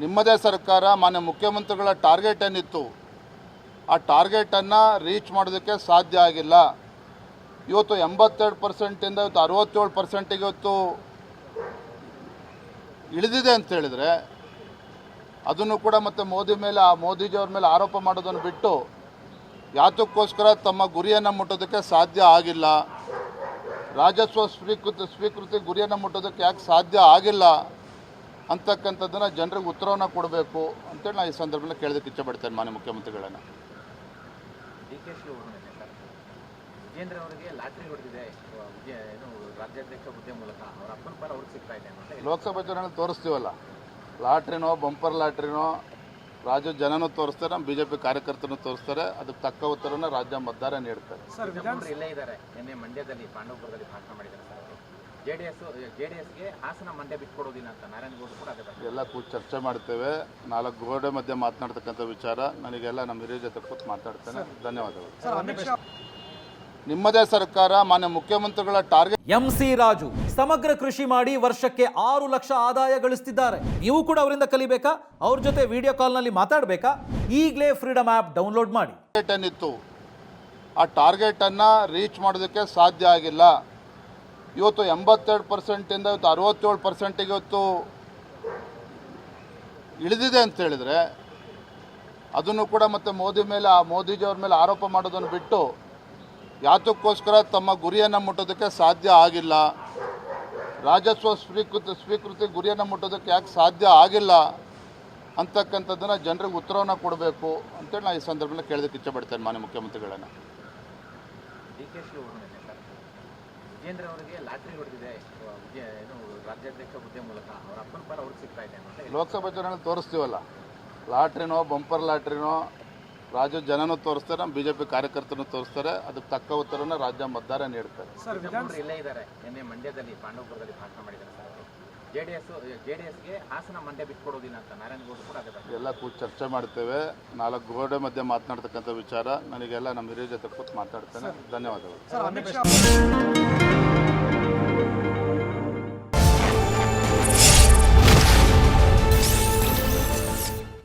ನಿಮ್ಮದೇ ಸರ್ಕಾರ ಮಾನ್ಯ ಮುಖ್ಯಮಂತ್ರಿಗಳ ಟಾರ್ಗೆಟ್ ಏನಿತ್ತು? ಆ ಟಾರ್ಗೆಟನ್ನು ರೀಚ್ ಮಾಡೋದಕ್ಕೆ ಸಾಧ್ಯ ಆಗಿಲ್ಲ. ಇವತ್ತು ಎಂಬತ್ತೆರಡು ಪರ್ಸೆಂಟಿಂದ ಇವತ್ತು ಅರವತ್ತೇಳು ಪರ್ಸೆಂಟಿಗೆ ಇವತ್ತು ಇಳಿದಿದೆ ಅಂತ ಹೇಳಿದರೆ, ಅದನ್ನು ಕೂಡ ಮತ್ತೆ ಮೋದಿ ಮೇಲೆ, ಆ ಮೋದಿಜಿಯವ್ರ ಮೇಲೆ ಆರೋಪ ಮಾಡೋದನ್ನು ಬಿಟ್ಟು ಯಾತಕ್ಕೋಸ್ಕರ ತಮ್ಮ ಗುರಿಯನ್ನು ಮುಟ್ಟೋದಕ್ಕೆ ಸಾಧ್ಯ ಆಗಿಲ್ಲ. ರಾಜಸ್ವ ಸ್ವೀಕೃತಿ ಸ್ವೀಕೃತಿ ಗುರಿಯನ್ನು ಮುಟ್ಟೋದಕ್ಕೆ ಯಾಕೆ ಸಾಧ್ಯ ಆಗಿಲ್ಲ? ಅಂತಕ್ಕಂಥದ್ದನ್ನು ಜನರಿಗೆ ಉತ್ತರವನ್ನು ಕೊಡಬೇಕು ಅಂತೇಳಿ ನಾನು ಈ ಸಂದರ್ಭದಲ್ಲಿ ಕೇಳೋದಕ್ಕೆ ಇಚ್ಛೆಪಡ್ತೇನೆ ಮಾನ್ಯ ಮುಖ್ಯಮಂತ್ರಿಗಳನ್ನ. D K Shivakumar sir. Vijendra ಅವರಿಗೆ ಲಾಟ್ರಿ ಹೊಡೆದಿದೆ. ಏನು ರಾಜ್ಯಾಧ್ಯಕ್ಷ ಹುದ್ದೆ ಮೂಲಕ ಅವರ ಅಪ್ಪನ ಪಾಲ ಅವ್ರಿಗೆ ಸಿಗ್ತಾ ಇದೆ ಲೋಕಸಭಾ ಚುನಾವಣೆ ತೋರಿಸ್ತೀವಲ್ಲ ಲಾಟ್ರಿನೋ ಬಂಪರ್ ಲಾಟ್ರಿನೋ ರಾಜ್ಯ ಜನನೂ ತೋರಿಸ್ತಾರೆ ನಮ್ಮ ಬಿ ಜೆ ಪಿ ಕಾರ್ಯಕರ್ತರನ್ನು ತೋರಿಸ್ತಾರೆ ಅದಕ್ಕೆ ತಕ್ಕ ಉತ್ತರನ ರಾಜ್ಯ ಮತದಾರ ನೀಡ್ತಾರೆ. ಸಿದ್ದರಾಮಯ್ಯ ಇಲ್ಲೇ ಇದ್ದಾರೆ. ನಿನ್ನೆ ಮಂಡ್ಯದಲ್ಲಿ ಪಾಂಡವಪುರದಲ್ಲಿ ಭಾಷಣ ಮಾಡಿದ್ದಾರೆ sir. J D S J D ಎಸ್ಗೆ ಹಾಸನ ಮಂಡ್ಯ ಬಿಟ್ಕೊಡೋದಿಲ್ಲ ಅಂತ ನಾರಾಯಣಗೌಡ ಕೂಡ ಅದೇ ಬಗ್ಗೆ ಎಲ್ಲ ಕೂತು ಚರ್ಚೆ ಮಾಡ್ತೇವೆ. ನಾಲ್ಕು ಗೋಡೆ ಮಧ್ಯೆ ಮಾತನಾಡ್ತಕ್ಕಂಥ ವಿಚಾರ. ನನಗೆಲ್ಲ ನಮ್ಮ ಹಿರಿಯ ಜೊತೆ ಕೂತು ಮಾತಾಡ್ತೇನೆ. ಧನ್ಯವಾದಗಳು. ನಿಮ್ಮದೇ ಸರ್ಕಾರ ಮಾನ್ಯ ಮುಖ್ಯಮಂತ್ರಿಗಳ ಟಾರ್ಗೆಟ್ ಎಂ ಸಿ ರಾಜು ಸಮಗ್ರ ಕೃಷಿ ಮಾಡಿ ವರ್ಷಕ್ಕೆ ಆರು ಲಕ್ಷ ಆದಾಯ ಗಳಿಸ್ತಿದ್ದಾರೆ. ನೀವು ಕೂಡ ಅವರಿಂದ ಕಲಿಬೇಕಾ? ಅವ್ರ ಜೊತೆ ವಿಡಿಯೋ ಕಾಲ್ನಲ್ಲಿ ಮಾತಾಡಬೇಕಾ? ಈಗಲೇ ಫ್ರೀಡಮ್ ಆ್ಯಪ್ ಡೌನ್ಲೋಡ್ ಮಾಡಿ. ಟಾರ್ಗೆಟ್ ಏನಿತ್ತು? ಆ ಟಾರ್ಗೆಟನ್ನು ರೀಚ್ ಮಾಡೋದಕ್ಕೆ ಸಾಧ್ಯ ಆಗಿಲ್ಲ. ಇವತ್ತು ಎಂಬತ್ತೆರಡು ಪರ್ಸೆಂಟಿಂದ ಇವತ್ತು ಅರವತ್ತೇಳು ಪರ್ಸೆಂಟಿಗೆ ಇವತ್ತು ಇಳಿದಿದೆ ಅಂತ ಹೇಳಿದರೆ ಅದನ್ನು ಕೂಡ ಮತ್ತೆ ಮೋದಿ ಮೇಲೆ, ಆ ಮೋದಿಜಿಯವ್ರ ಮೇಲೆ ಆರೋಪ ಮಾಡೋದನ್ನು ಬಿಟ್ಟು ಯಾತಕ್ಕೋಸ್ಕರ ತಮ್ಮ ಗುರಿಯನ್ನು ಮುಟ್ಟೋದಕ್ಕೆ ಸಾಧ್ಯ ಆಗಿಲ್ಲ. ರಾಜಸ್ವ ಸ್ವೀಕೃತಿ ಸ್ವೀಕೃತಿ ಗುರಿಯನ್ನು ಮುಟ್ಟೋದಕ್ಕೆ ಯಾಕೆ ಸಾಧ್ಯ ಆಗಿಲ್ಲ ಅಂತಕ್ಕಂಥದ್ದನ್ನು ಜನರಿಗೆ ಉತ್ತರವನ್ನು ಕೊಡಬೇಕು ಅಂತೇಳಿ ನಾನು ಈ ಸಂದರ್ಭದಲ್ಲಿ ಕೇಳೋದಕ್ಕೆ ಇಚ್ಛೆಪಡ್ತೇನೆ ಮಾನ್ಯ ಮುಖ್ಯಮಂತ್ರಿಗಳನ್ನ D K Shivakumar sir Vijendra ಅವರಿಗೆ ಲಾಟ್ರಿ ಹೊಡೆದಿದೆ. ಏನು ರಾಜ್ಯಾಧ್ಯಕ್ಷ ಹುದ್ದೆ ಮೂಲಕ ಅವರ ಅಪ್ಪನ ಪರ ಅವ್ರಿಗೆ ಸಿಗ್ತಾ ಇದೆ ಲೋಕಸಭಾ ಚುನಾವಣೆ ತೋರಿಸ್ತೀವಲ್ಲ? ಲಾಟ್ರಿನೋ ಬಂಪರ್ ಲಾಟ್ರಿನೋ ರಾಜ್ಯ ಜನನೂ ತೋರಿಸ್ತಾರೆ ನಮ್ಮ ಬಿಜೆಪಿ ಜೆ ಪಿ ಕಾರ್ಯಕರ್ತರನ್ನು ತೋರಿಸ್ತಾರೆ ಅದಕ್ಕೆ ತಕ್ಕ ಉತ್ತರನ ರಾಜ್ಯ ಮತದಾರ ನೀಡ್ತಾರೆ. ಇಲ್ಲೇ ಇದ್ದಾರೆ. ನಿನ್ನೆ ಮಂಡ್ಯದಲ್ಲಿ ಪಾಂಡವಪುರದಲ್ಲಿ ಭಾಷಣ ಮಾಡಿದ್ದಾರೆ sir J D S J D ಎಸ್ಗೆ ಹಾಸನ ಮಂಡ್ಯ ಬಿಟ್ಕೊಡೋದಿಲ್ಲ ಅಂತ ನಾರಾಯಣಗೌಡ ಕೂಡ ಅದೇ ಬಗ್ಗೆ ಎಲ್ಲ ಕೂತು ಚರ್ಚೆ ಮಾಡ್ತೇವೆ. ನಾಲ್ಕು ಗೋಡೆ ಮಧ್ಯೆ ಮಾತನಾಡ್ತಕ್ಕಂಥ ವಿಚಾರ. ನನಗೆಲ್ಲ ನಮ್ಮ ಹಿರಿಯ ಜೊತೆ ಕೂತು ಮಾತಾಡ್ತೇನೆ. ಧನ್ಯವಾದಗಳು.